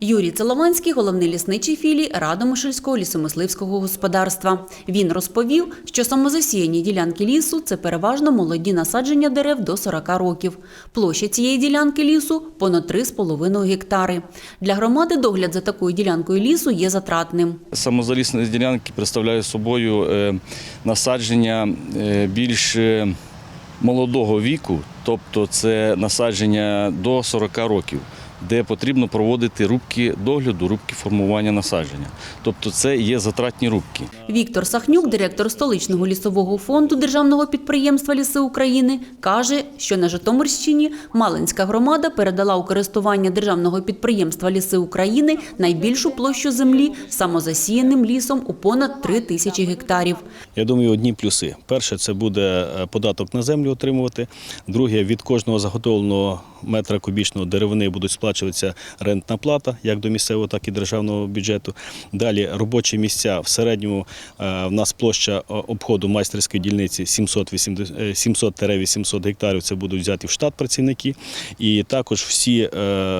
Юрій Целованський – головний лісничий філій Радомишльського лісомисливського господарства. Він розповів, що самозасіяні ділянки лісу – це переважно молоді насадження дерев до 40 років. Площа цієї ділянки лісу – понад 3,5 гектари. Для громади догляд за такою ділянкою лісу є затратним. Самозалісні ділянки представляють собою е, насадження е, більш е, молодого віку, тобто це насадження до 40 років, де потрібно проводити рубки догляду, рубки формування насадження. Тобто це є затратні рубки. Віктор Сахнюк, директор столичного лісового фонду державного підприємства Ліси України, каже, що на Житомирщині Малинська громада передала у користування державного підприємства Ліси України найбільшу площу землі самозасіяним лісом у понад 3 тисячі гектарів. Я думаю, одні плюси. Перше, це буде е, податок на землю отримувати. Друге, від кожного заготовленого метра кубічного деревини будуть сплачуватися рентна плата, як до місцевого, так і державного бюджету. Далі робочі місця. В середньому е, в нас площа е, обходу майстерської дільниці 780 е, 700-800 гектарів. Це будуть взяті в штат працівники. І також всі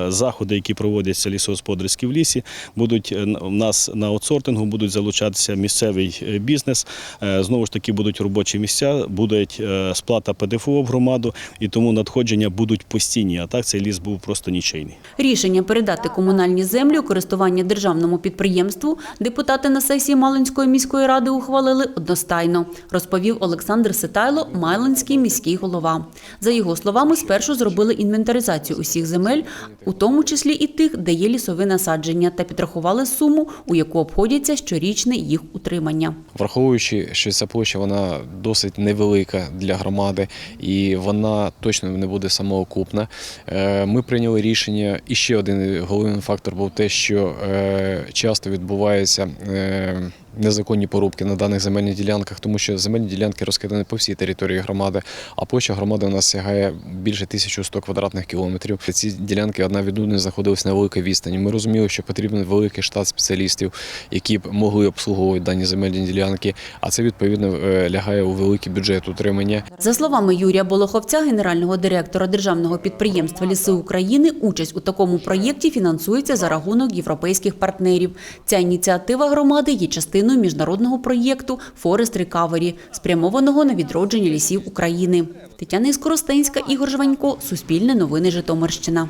заходи, які проводяться лісогосподарські в лісі, будуть в нас на аутсортингу будуть залучатися місцевий бізнес. Знову ж таки будуть робочі місця, буде сплата ПДФО в громаду, і тому надходження будуть постійні. А так цей ліс був просто нічийний. Рішення передати комунальні землі у користування державному підприємству депутати на сесії Малинської міської ради ухвалили одностайно, розповів Олександр Ситайло, Малинський міський голова. За його словами, спершу зробили інвентаризацію усіх земель, у тому числі і тих, де є лісові насадження, та підрахували суму, у яку обходяться щорічне їх утримання. Враховуючи, що ця площа вона досить невелика для громади і вона точно не буде самоокупна. Е, Ми прийняли рішення. І ще один головний фактор був те, що е, часто відбуваються е, незаконні порубки на даних земельних ділянках, тому що земельні ділянки розкидані по всій території громади, а площа громади у нас сягає більше 1100 квадратних кілометрів. Ці ділянки одна від одної знаходилися на великій відстані. Ми розуміли, що потрібен великий штат спеціалістів, які б могли обслуговувати дані земельні ділянки, а це відповідно лягає у великий бюджет утримання. За словами Юрія Болоховця, генерального директора державного підприємства Ліси України, участь у такому проєкті фінансується за рахунок європейських партнерів. Ця ініціатива громади є частиною міжнародного проєкту Forest Recovery, спрямованого на відродження лісів України. Тетяна Іскоростенська, Ігор Жванько, Суспільне новини Житомирщина.